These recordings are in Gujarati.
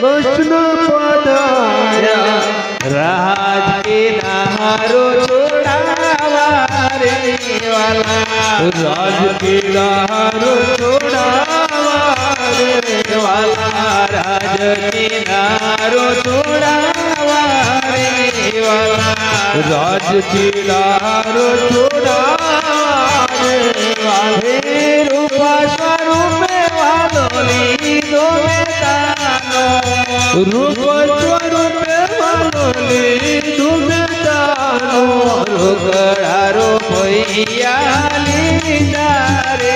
કૃષ્ણ પધાર્યા. રાજ નારો છોડાવા રે વાલા. રાજ કિનારો છોડાવા રે વાલા. રાજ કિનારો છોડાવા રે વાલા. રાજ કિનારો છોડાવા રે હે રૂપ સ્વરૂપે માનો લીધું તારો રોકડા રૂપૈયા લીધા રે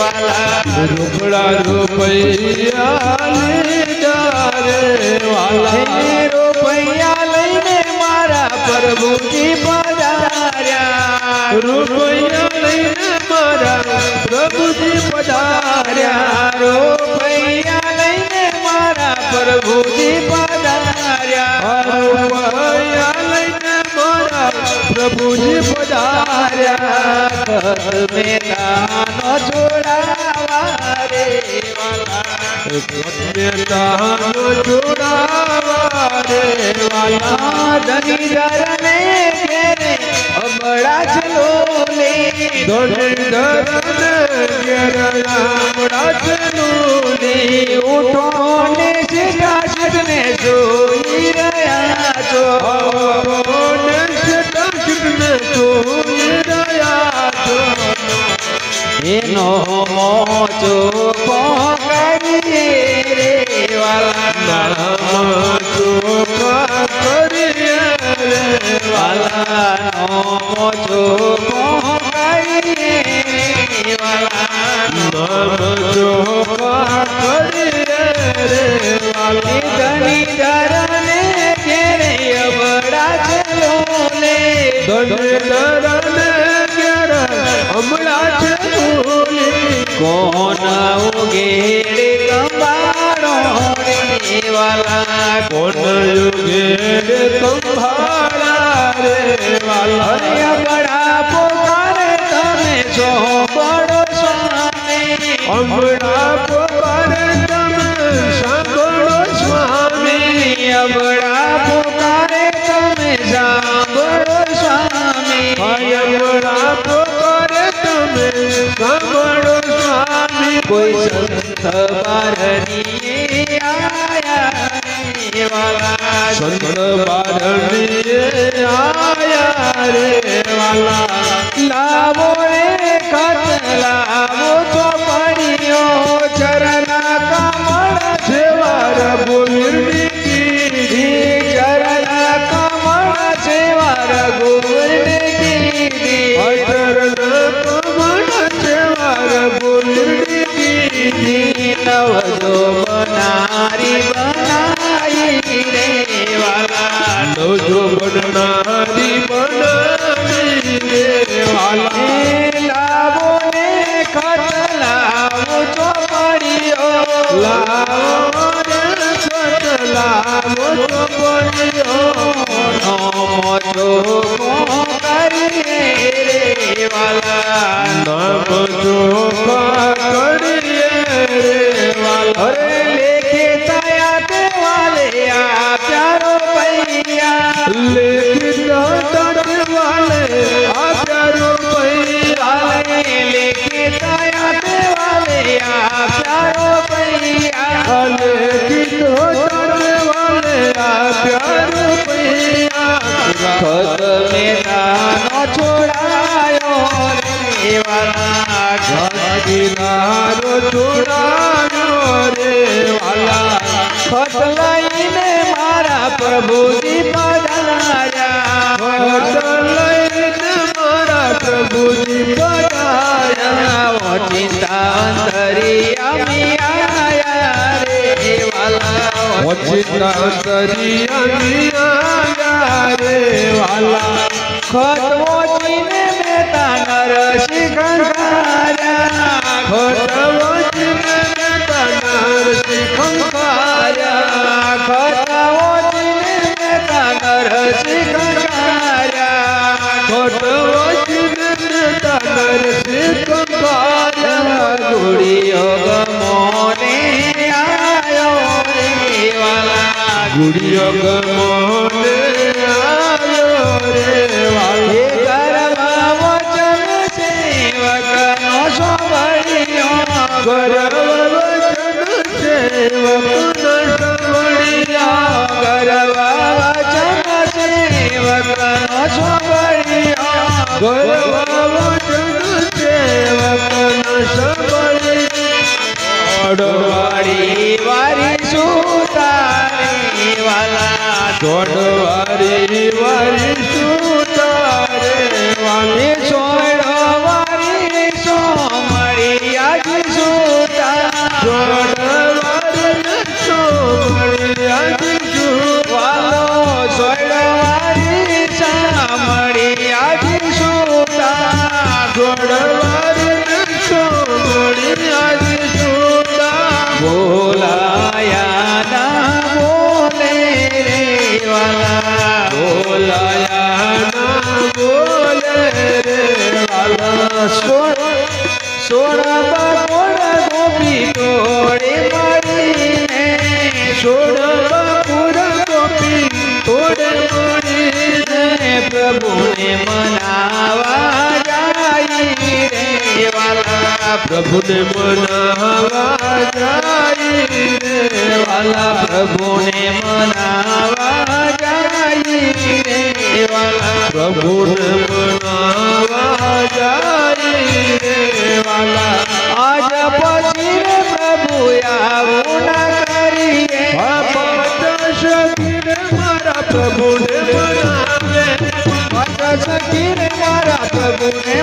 વાલા રૂપડા રૂપૈયા લીધા રે વાલા રૂપૈયા લઈને મારા પ્રભુજી પધાર્યા રૂપૈયા લઈને મારા પ્રભુજી પધાર્યા, રૂપૈયા પ્રભુજી પધાર્યા. લઈને મારા પ્રભુજી પધાર્યા મેદાનો છોડાવા રે મેદાનો જોડાવા રે વાલા. ચલો લે ધન ગેરણા ચલું ને ઉઠો ને જોઈ રહ્યા છો એનો મોચો પકડીએ રે વાલા વાલાનો મોચો કોણ ઉગેડે કંબાળો રે વાલા કોણ યુગે કંભાળા રે વાલા હરે અબળા પોકારે તમે છો બડો સ્વામી હમણાં કોઈ સંત બારણી આયા રે વાલા સંત બારણી આયા રે વાલા પૈયા લેખિત તટ વાલે આપ્યા રૂપૈયા વાલે લેખે તયા તે વાલે આ પ્યારો પૈયા લેખિત તટ વાલે આપ્યા રૂપૈયા ખત મેદાનો છોડાયો રે વાલા ઘર કિનારો છોડાયો રે વાલા ખત લઈને મારા પ્રભુજી પધાર્યા વટ લઈને મારા પ્રભુજી પધાર્યા ચિંતા અંતરી અમે રે વાલા. ઓચિતા અંતરિયામી ગુડિયો ગમોને આવ્યો રે વાલો એ ગર્ભ વચન સેવકનો સાંભળ્યો ગરવ વચન સેવકનો સાંભળ્યા ગર્ભ વચન સેવકનો સાંભળ્યો ગરવ વચન સેવકનો સાંભળ્યા વાળી વારી સુતારે વાલા દોડવારી વારી સુતારે વાલા પ્રભુને મનાવા જાય રે વાલા પ્રભુને મનાવા જાય રે વાલા પ્રભુને મનાવા જાય રે વાલા આજ પછી રે પ્રભુ આવું ના કરીએ ભગત સખીને મારા પ્રભુને મનાવે ભગત સખીને મારા પ્રભુને મનાવે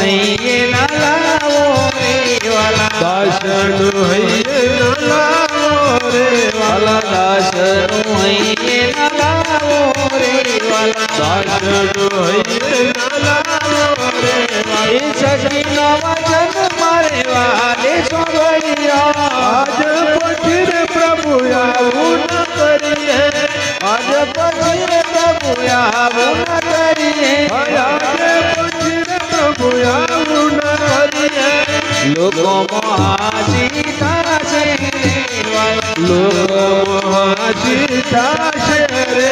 અહીંયા ના લાવો રે વાલા દાસનું હૈયે ન લાવો રે વાલા. દાસનું અહીંયા ના લાવો રે વાલા. દાસનું હૈયે લોકો મહાસી થશે લોકો મહાજી થશે રે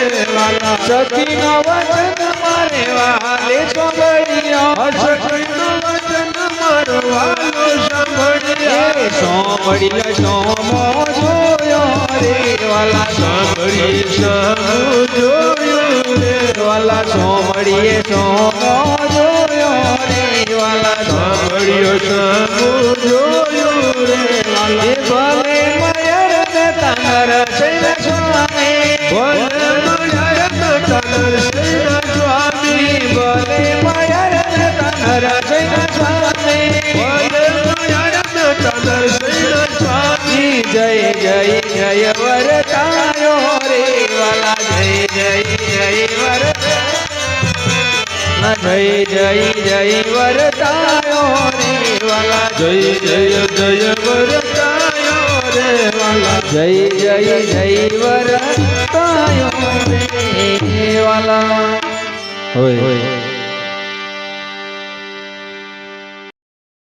સાંભળ્યા સાંભળ્યા જોયો રે વાલા સાંભળી સામુ જોયો રે વાલા સોમળીએ સોમો જોયો રે વાલા સાંભળ્યો સામુ જોયું રે વાલા ભલે મયર ને તનર છે સ્વામી બોલે મળ્યા તનર સેના સ્વામી ભલે મયર ને તનર છે સ્વામી સ્વામી જય જય જય વરતાયો જય જય જય વરતાયો રે વાલા. જય જય જય વરતાયો રે વાલા હોય.